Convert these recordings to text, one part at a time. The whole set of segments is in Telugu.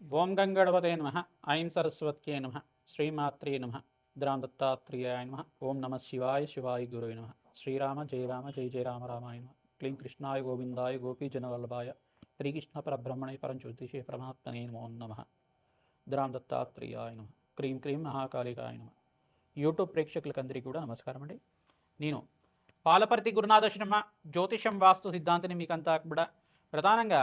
ఓం గంగణపతే నమ ఐం సరస్వత్యే నమ శ్రీమాత్రే నమ ద్రాం దత్తాత్రేయాయ నమ ఓం నమ శివాయ శివాయ గురువే నమ శ్రీరామ జయ రామ జయ జయ రామ రామాయ నమ క్లీం కృష్ణాయ గోవిందాయ గోపీజనవల్లభాయ శ్రీకృష్ణ పరబ్రహ్మణే పరంజ్యోతిషే పరమాత్మనే నమో నమ ద్రాం దత్తాత్రేయాయ నమ క్రీం క్రీం మహాకాళికాయ నమ. యూట్యూబ్ ప్రేక్షకులకందరికీ కూడా నమస్కారం అండి. నేను పాలపర్తి గురునాథ శర్మ జ్యోతిషం వాస్తు సిద్ధాంతిని మీకంతా కూడా ప్రధానంగా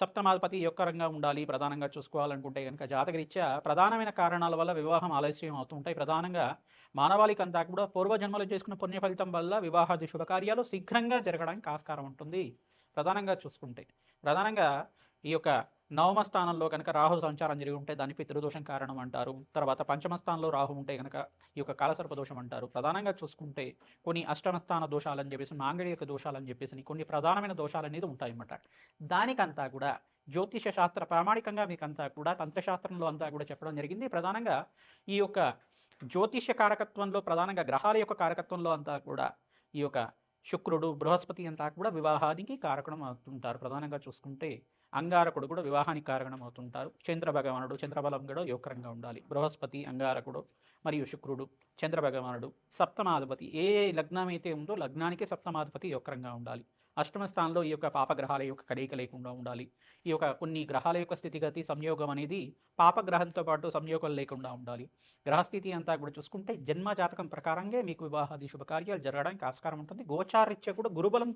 సప్తమాధిపతి యొక్క రంగా ఉండాలి ప్రధానంగా చూసుకోవాలనుకుంటే కనుక జాతకరీత్యా ప్రధానమైన కారణాల వల్ల వివాహం ఆలస్యం అవుతుంటాయి ప్రధానంగా మానవాళికి అంతా కూడా పూర్వజన్మలో చేసుకున్న పుణ్య ఫలితం వల్ల వివాహాది శుభకార్యాలు శీఘ్రంగా జరగడానికి ఆస్కారం ఉంటుంది. ప్రధానంగా చూసుకుంటే ప్రధానంగా ఈ యొక్క నవమ స్థానంలో కనుక రాహు సంచారం జరిగి ఉంటే దాని పితృదోషం కారణం అంటారు తర్వాత పంచమ స్థానంలో రాహు ఉంటే కనుక ఈ యొక్క కాలసర్ప దోషం అంటారు ప్రధానంగా చూసుకుంటే కొన్ని అష్టమ స్థాన దోషాలని చెప్పేసి మాంగళ్యక దోషాలని చెప్పేసి కొన్ని ప్రధానమైన దోషాలు అనేది ఉంటాయన్నమాట. దానికంతా కూడా జ్యోతిష శాస్త్ర ప్రామాణికంగా మీకంతా కూడా తంత్రశాస్త్రంలో అంతా కూడా చెప్పడం జరిగింది. ప్రధానంగా ఈ యొక్క జ్యోతిష కారకత్వంలో ప్రధానంగా గ్రహాల యొక్క కారకత్వంలో అంతా కూడా ఈ యొక్క శుక్రుడు బృహస్పతి అంతా కూడా వివాహానికి కారకం అవుతుంటారు ప్రధానంగా చూసుకుంటే అంగారకుడు కూడా వివాహానికి కారణం అవుతుంటారు చంద్ర భగవానుడు చంద్రబలం కూడా యోగకరంగా ఉండాలి. బృహస్పతి అంగారకుడు మరియు శుక్రుడు చంద్ర భగవానుడు సప్తమాధిపతి ఏ లగ్నం అయితే ఉందో లగ్నానికి సప్తమాధిపతి యోగకరంగా ఉండాలి. అష్టమ స్థానంలో ఈ యొక్క పాపగ్రహాల యొక్క కలయిక లేకుండా ఉండాలి. ఈ యొక్క కొన్ని గ్రహాల యొక్క స్థితిగతి సంయోగం అనేది పాపగ్రహంతో పాటు సంయోగం లేకుండా ఉండాలి. గ్రహస్థితి అంతా కూడా చూసుకుంటే జన్మ జాతకం ప్రకారంగా మీకు వివాహాది శుభకార్యాలు జరగడానికి ఆస్కారం ఉంటుంది. గోచారీత్య కూడా గురుబలం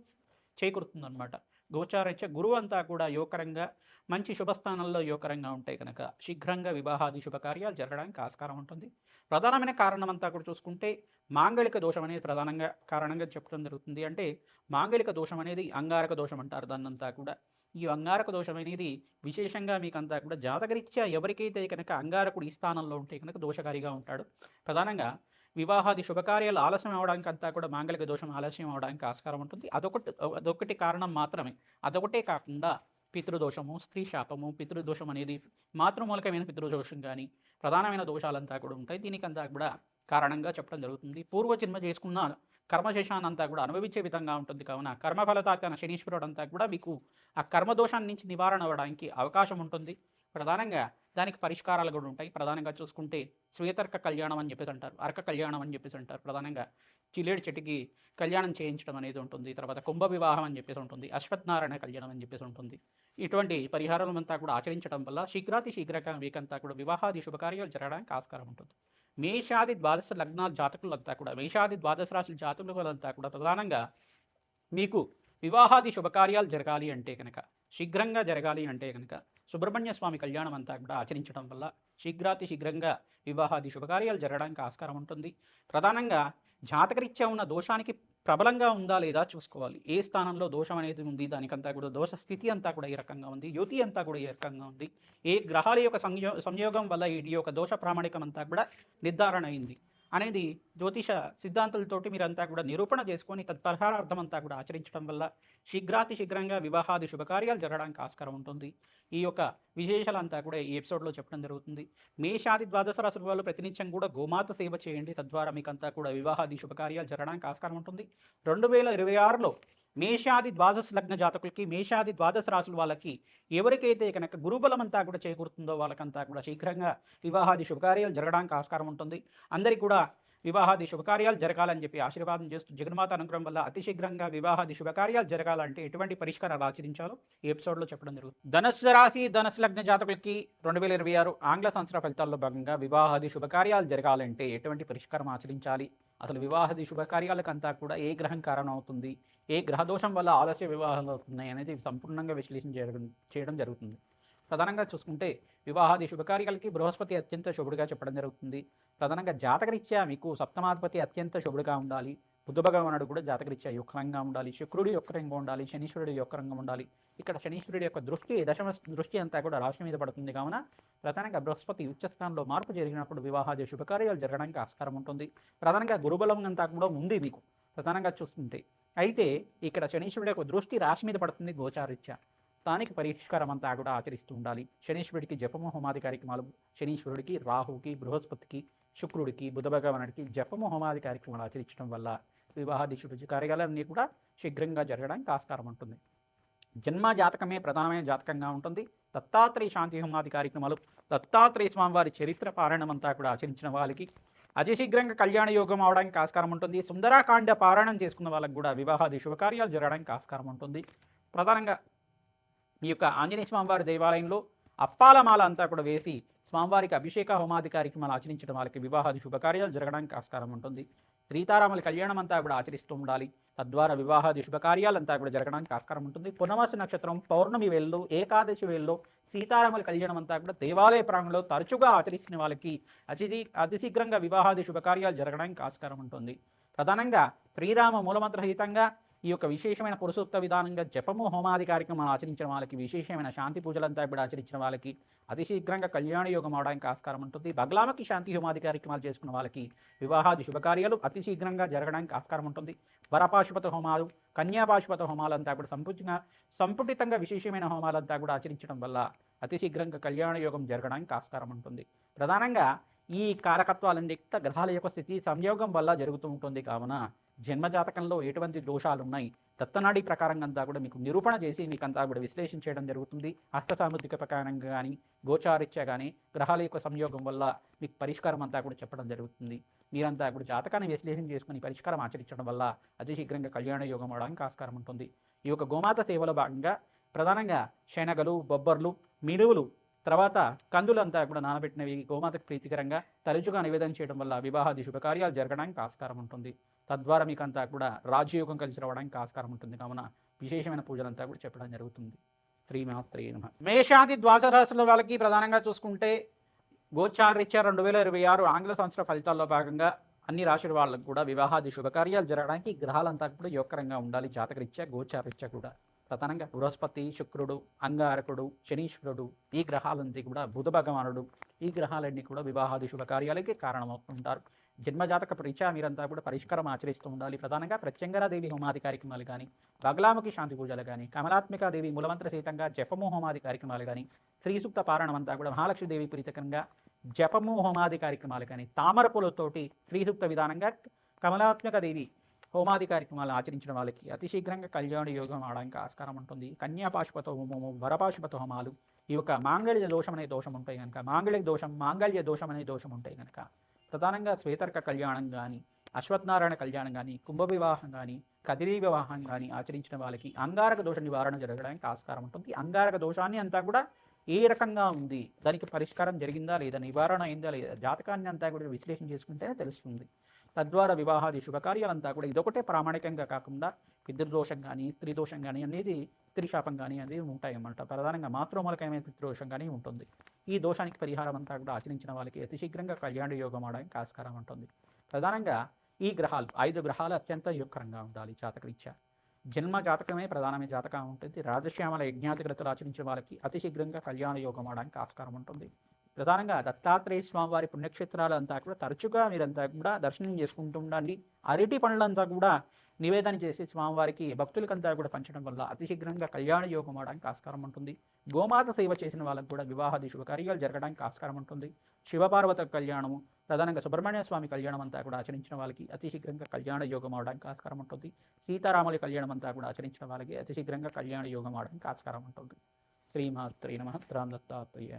చేకూరుతుందన్నమాట. గోచారీత్య గురువు అంతా కూడా యోకరంగా మంచి శుభస్థానంలో యోకరంగా ఉంటాయి కనుక శీఘ్రంగా వివాహాది శుభకార్యాలు జరగడానికి ఆస్కారం ఉంటుంది. ప్రధానమైన కారణం అంతా కూడా చూసుకుంటే మాంగళిక దోషం అనేది ప్రధానంగా కారణంగా చెప్పడం జరుగుతుంది. అంటే మాంగళిక దోషం అనేది అంగారక దోషం అంటారు దాన్నంతా కూడా. ఈ అంగారక దోషం అనేది విశేషంగా మీకు అంతా కూడా జాతకరీత్యా ఎవరికైతే కనుక అంగారకుడు ఈ స్థానంలో ఉంటే కనుక దోషకారిగా ఉంటాడు. ప్రధానంగా వివాహాది శుభకార్యాలు ఆలస్యం అవడానికి అంతా కూడా మాంగళిక దోషం ఆలస్యం అవడానికి ఆస్కారం ఉంటుంది. అదొకటి అదొకటి కారణం మాత్రమే. అదొకటే కాకుండా పితృదోషము స్త్రీ శాపము పితృదోషం అనేది మాతృమూలకమైన పితృదోషం కానీ ప్రధానమైన దోషాలంతా కూడా ఉంటాయి. దీనికంతా కూడా కారణంగా చెప్పడం జరుగుతుంది. పూర్వజన్మ చేసుకున్న కర్మశేషాన్ని కూడా అనుభవించే విధంగా ఉంటుంది. కావున కర్మఫలతాతన శనీశ్వరుడు అంతా కూడా మీకు ఆ కర్మదోషాన్ని నుంచి నివారణ అవ్వడానికి అవకాశం ఉంటుంది. ప్రధానంగా దానికి పరిష్కారాలు కూడా ఉంటాయి. ప్రధానంగా చూసుకుంటే శ్వేతర్క కళ్యాణం అని చెప్పేసి అంటారు. అర్క కళ్యాణం అని చెప్పేసి అంటారు. ప్రధానంగా చిలేడు చెట్టుకి కళ్యాణం చేయించడం అనేది ఉంటుంది. తర్వాత కుంభ వివాహం అని చెప్పేసి ఉంటుంది. అశ్వత్నారాయణ కళ్యాణం అని చెప్పేసి ఉంటుంది. ఇటువంటి పరిహారాలు అంతా కూడా ఆచరించడం వల్ల శీఘ్రాతి శీఘ్రంగా వీకంతా కూడా వివాహాది శుభకార్యాలు జరగడానికి ఆస్కారం ఉంటుంది. మేషాది ద్వాదశ లగ్నాల జాతకులంతా కూడా మేషాది ద్వాదశ రాశుల జాతకులంతా కూడా ప్రధానంగా మీకు వివాహాది శుభకార్యాలు జరగాలి అంటే కనుక శీఘ్రంగా జరగాలి అంటే కనుక సుబ్రహ్మణ్య స్వామి కళ్యాణం అంతా కూడా ఆచరించడం వల్ల శీఘ్రాతి శీఘ్రంగా వివాహాది శుభకార్యాలు జరగడానికి ఆస్కారం ఉంటుంది. ప్రధానంగా జాతకరీత్యా ఉన్న దోషానికి ప్రబలంగా ఉందా లేదా చూసుకోవాలి. ఏ స్థానంలో దోషం అనేది ఉంది? దానికంతా కూడా దోష స్థితి అంతా కూడా ఈ రకంగా ఉంది. యుతి అంతా కూడా ఈ రకంగా ఉంది. ఏ గ్రహాల యొక్క సంయో సంయోగం వల్ల ఈ యొక్క దోష ప్రామాణికం అంతా కూడా నిర్ధారణ అయింది. అనేది జ్యోతిష సిద్ధాంతాలతోటి మీరంతా కూడా నిరూపణ చేసుకొని తత్పరిహారార్థం అంతా కూడా ఆచరించడం వల్ల శీఘ్రాతి శీఘ్రంగా వివాహాది శుభకార్యాలు జరగడానికి ఆస్కారం ఉంటుంది. ఈ యొక్క విశేషాలంతా కూడా ఈ ఎపిసోడ్లో చెప్పడం జరుగుతుంది. మేషాది ద్వాదశ రాశుల వాళ్ళు ప్రతినిత్యం కూడా గోమాత సేవ చేయండి. తద్వారా మీకంతా కూడా వివాహాది శుభకార్యాలు జరగడానికి ఆస్కారం ఉంటుంది. రెండు వేల ఇరవై ఆరులో మేషాది ద్వాదశ లగ్న జాతకులకి మేషాది ద్వాదశ రాసులు వాళ్ళకి ఎవరికైతే కనుక గురుబలం అంతా కూడా చేకూరుతుందో వాళ్ళకంతా కూడా శీఘ్రంగా వివాహాది శుభకార్యాలు జరగడానికి ఆస్కారం ఉంటుంది. అందరికీ కూడా వివాహాది శుభకార్యాలు జరగాలని చెప్పి ఆశీర్వాదం చేస్తూ జగన్మాత అనుగ్రహం వల్ల అతి శీఘ్రంగా వివాహాది శుభకార్యాలు జరగాలంటే ఎటువంటి పరిష్కారాలు ఆచరించాలో ఈ ఎపిసోడ్లో చెప్పడం జరుగుతుంది. ధనుస్సు రాశి ధనుసు లగ్న జాతకులకి రెండు వేల ఇరవై ఆరు ఆంగ్ల సంవత్సర ఫలితాల్లో భాగంగా వివాహాది శుభకార్యాలు జరగాలంటే ఎటువంటి పరిష్కారం ఆచరించాలి? అసలు వివాహది శుభకార్యాలకంతా కూడా ఏ గ్రహం కారణం అవుతుంది ఏ గ్రహదోషం వల్ల ఆలస్య వివాహాలు అవుతున్నాయి అనేది సంపూర్ణంగా విశ్లేషణ చేయడం చేయడం జరుగుతుంది. ప్రధానంగా చూసుకుంటే వివాహాది శుభకార్యాలకి బృహస్పతి అత్యంత శుభుడుగా చెప్పడం జరుగుతుంది. ప్రధానంగా జాతకరీత్యా మీకు సప్తమాధిపతి అత్యంత శుభుడుగా ఉండాలి. బుద్ధ భగవానుడు కూడా జాతకరీత్యా యొక్కరంగా ఉండాలి. శుక్రుడి యొక్కరంగా ఉండాలి. శనీశ్వరుడి యొక్కరంగా ఉండాలి. ఇక్కడ శనీశ్వరుడి యొక్క దృష్టి దశమ దృష్టి అంతా కూడా రాశి మీద పడుతుంది. కావున ప్రధానంగా బృహస్పతి ఉచ్చస్థానంలో మార్పు జరిగినప్పుడు వివాహాది శుభకార్యాలు జరగడానికి ఆస్కారం ఉంటుంది. ప్రధానంగా గురుబలం అంతా కూడా ఉంది మీకు. ప్రధానంగా చూస్తుంటే అయితే ఇక్కడ శనీశ్వరుడి యొక్క దృష్టి రాశి మీద పడుతుంది గోచారీత్యా. దానికి పరిష్కారం అంతా కూడా ఆచరిస్తూ ఉండాలి. శనీశ్వరుడికి జపము హోమాది కార్యక్రమాలు శనీశ్వరుడికి రాహుకి బృహస్పతికి శుక్రుడికి బుధ భగవానుడికి జపము హోమాది కార్యక్రమాలు ఆచరించడం వల్ల వివాహాది శుభ కార్యాలన్నీ కూడా శీఘ్రంగా జరగడానికి ఆస్కారం ఉంటుంది. జన్మ జాతకమే ప్రధానమైన జాతకంగా ఉంటుంది. దత్తాత్రేయ శాంతి హోమాది కార్యక్రమాలు దత్తాత్రేయ స్వామివారి చరిత్ర పారాయణం అంతా కూడా ఆచరించిన వాళ్ళకి అతిశీఘ్రంగా కళ్యాణ యోగం అవడానికి ఆస్కారం ఉంటుంది. సుందరాకాండ పారాయణం చేసుకున్న వాళ్ళకి కూడా వివాహాది శుభకార్యాలు జరగడానికి ఆస్కారం ఉంటుంది. ప్రధానంగా ఈ యొక్క ఆంజనేయ స్వామివారి దేవాలయంలో అప్పాలమాల అంతా కూడా వేసి స్వామివారికి అభిషేక హోమాది కార్యక్రమాలు ఆచరించడం వాళ్ళకి వివాహాది శుభకార్యాలు జరగడానికి ఆస్కారం ఉంటుంది. సీతారాముల కళ్యాణం అంతా కూడా ఆచరిస్తూ ఉండాలి. తద్వారా వివాహాది శుభకార్యాలంతా కూడా జరగడానికి ఆస్కారం ఉంటుంది. పునవాస నక్షత్రం పౌర్ణమి వేళ్ళు ఏకాదశి వేలలో సీతారాముల కళ్యాణం అంతా కూడా దేవాలయ ప్రాంగంలో తరచుగా ఆచరిస్తున్న వాళ్ళకి అతిథి అతి శీఘ్రంగా వివాహాది శుభకార్యాలు జరగడానికి ఆస్కారం ఉంటుంది. ప్రధానంగా శ్రీరామ మూలమంత్రహితంగా ఈ యొక్క విశేషమైన పురుషోక్త విధానంగా జపము హోమాది కార్యక్రమాలు ఆచరించిన వాళ్ళకి విశేషమైన శాంతి పూజలంతా కూడా ఆచరించిన వాళ్ళకి అతి శీఘ్రంగా కళ్యాణ యోగం అవడానికి ఆస్కారం ఉంటుంది. బగ్లామకి శాంతి హోమాది కార్యక్రమాలు చేసుకున్న వాళ్ళకి వివాహాది శుభకార్యాలు అతి శీఘ్రంగా జరగడానికి ఆస్కారం ఉంటుంది. వరపాశుపత హోమాలు కన్యాపాశుపత హోమాలంతా కూడా సంపుటిగా సంపుటితంగా విశేషమైన హోమాలంతా కూడా ఆచరించడం వల్ల అతి శీఘ్రంగా కళ్యాణ యోగం జరగడానికి ఆస్కారం ఉంటుంది. ప్రధానంగా ఈ కారకత్వాలన్నీ గ్రహాల యొక్క స్థితి సంయోగం వల్ల జరుగుతూ ఉంటుంది. కావున జన్మజాతకంలో ఎటువంటి దోషాలు ఉన్నాయి దత్తనాడి ప్రకారంగా అంతా కూడా మీకు నిరూపణ చేసి మీకు అంతా కూడా విశ్లేషణ చేయడం జరుగుతుంది. హస్త సాముద్రిక ప్రకారంగా కానీ గోచారిత్య కానీ గ్రహాల యొక్క సంయోగం వల్ల మీకు పరిష్కారం అంతా కూడా చెప్పడం జరుగుతుంది. మీరంతా కూడా జాతకాన్ని విశ్లేషణ చేసుకుని పరిష్కారం ఆచరించడం వల్ల అతి శీఘ్రంగా కళ్యాణ యోగం అవడానికి ఆస్కారం ఉంటుంది. ఈ యొక్క గోమాత సేవలో భాగంగా ప్రధానంగా శనగలు బొబ్బర్లు మినువులు తర్వాత కందులంతా కూడా నానబెట్టినవి గోమాతకు ప్రీతికరంగా తరచుగా నివేదన చేయడం వల్ల వివాహాది శుభకార్యాలు జరగడానికి ఆస్కారం ఉంటుంది. తద్వారా మీకంతా కూడా రాజయోగం కలిసి రావడానికి ఆస్కారం ఉంటుంది. కావున విశేషమైన పూజలంతా కూడా చెప్పడం జరుగుతుంది. శ్రీమాత్రే నమ. మేషాది ద్వాదశ రాశుల వాళ్ళకి ప్రధానంగా చూసుకుంటే గోచారీత్యా రెండు వేల ఇరవై ఆరు ఆంగ్ల సంవత్సర ఫలితాల్లో భాగంగా అన్ని రాశుల వాళ్ళకు కూడా వివాహాది శుభకార్యాలు జరగడానికి గ్రహాలంతా కూడా యోగకరంగా ఉండాలి. జాతకరీత్యా గోచారీత్యా కూడా. ప్రధానంగా బృహస్పతి శుక్రుడు అంగారకుడు శనీశ్వరుడు ఈ గ్రహాలన్నీ కూడా బుధ భగవానుడు. ఈ గ్రహాలన్నీ కూడా వివాహాది శుభకార్యాలకి కారణమవుతుంటారు. జన్మజాతక పరీక్ష మీరంతా కూడా పరిష్కారం ఆచరిస్తూ ఉండాలి. ప్రధానంగా ప్రత్యంగరాదేవి హోమాది కార్యక్రమాలు కానీ బగలాముఖి శాంతి పూజలు కానీ కమలాత్మికాదేవి మూలమంత్ర సహితంగా జపము హోమాది కార్యక్రమాలు కానీ శ్రీసూక్త పారాయణం అంతా కూడా మహాలక్ష్మీదేవి ప్రీతకంగా జపము హోమాది కార్యక్రమాలు కానీ తామర పూలతోటి శ్రీసూక్త విధానంగా కమలాత్మక దేవి హోమాది కార్యక్రమాలు ఆచరించిన వాళ్ళకి అతి శీఘ్రంగా కళ్యాణ యోగం ఆడడానికి ఆస్కారం ఉంటుంది. కన్యాపాశుపత హోమము వరపాశుపత హోమాలు. ఈ యొక్క మాంగళ్య దోషం అనే దోషం ఉంటాయి కనుక మాంగళ్య దోషం మాంగళ్య దోషం అనే దోషం ఉంటాయి కనుక ప్రధానంగా శ్వేతర్క కళ్యాణం కానీ అశ్వత్నారాయణ కళ్యాణం కానీ కుంభ వివాహం కానీ కదిరి వివాహం కానీ ఆచరించిన వాళ్ళకి అంగారక దోష నివారణ జరగడానికి ఆస్కారం ఉంటుంది. అంగారక దోషాన్ని అంతా కూడా ఏ రకంగా ఉంది దానికి పరిష్కారం జరిగిందా లేదా నివారణ అయిందా లేదా జాతకాన్ని అంతా కూడా విశ్లేషణ చేసుకుంటేనే తెలుస్తుంది. తద్వారా వివాహాది శుభకార్యాలంతా కూడా ఇదొకటే ప్రామాణికంగా కాకుండా పితృదోషం కానీ స్త్రీ దోషం కానీ అనేది స్త్రీ శాపం కానీ అనేది ఉంటాయి అన్నమాట ప్రధానంగా మాతృమూలకమైన పితృదోషం కానీ ఉంటుంది. ఈ దోషానికి పరిహారం అంతా కూడా ఆచరించిన వాళ్ళకి అతి శీఘ్రంగా కళ్యాణ యోగం అవడానికి ఆస్కారం ఉంటుంది. ప్రధానంగా ఈ గ్రహాలు ఐదు గ్రహాలు అత్యంత యుక్కరంగా ఉండాలి జాతకరీత్యా. జన్మ జాతకమే ప్రధానమైన జాతకం ఉంటుంది. రాజశ్యామల యజ్ఞాతిగ్రతలు ఆచరించే వాళ్ళకి అతి శీఘ్రంగా కళ్యాణ యోగం అవడానికి ఆస్కారం ఉంటుంది. ప్రధానంగా దత్తాత్రేయ స్వామి వారి పుణ్యక్షేత్రాలు అంతా కూడా తరచుగా మీరంతా కూడా దర్శనం చేసుకుంటూ ఉండండి. అరటి పనులంతా కూడా నివేదన చేసి స్వామివారికి భక్తులకంతా కూడా పంచడం వల్ల అతి శీఘ్రంగా కళ్యాణ యోగం అవడానికి ఆస్కారం ఉంటుంది. గోమాత సేవ చేసిన వాళ్ళకు కూడా వివాహాది శుభకార్యాలు జరగడానికి ఆస్కారం ఉంటుంది. శివపార్వత కళ్యాణము ప్రధానంగా సుబ్రహ్మణ్య స్వామి కళ్యాణం అంతా కూడా ఆచరించిన వాళ్ళకి అతి శీఘ్రంగా కళ్యాణ యోగం అవడానికి ఆస్కారం ఉంటుంది. సీతారాముల కళ్యాణం అంతా కూడా ఆచరించిన వాళ్ళకి అతి శీఘ్రంగా కళ్యాణ యోగం అవడానికి ఆస్కారం ఉంటుంది. శ్రీమాత్రే నమ. త్రాం దత్తాత్రేయ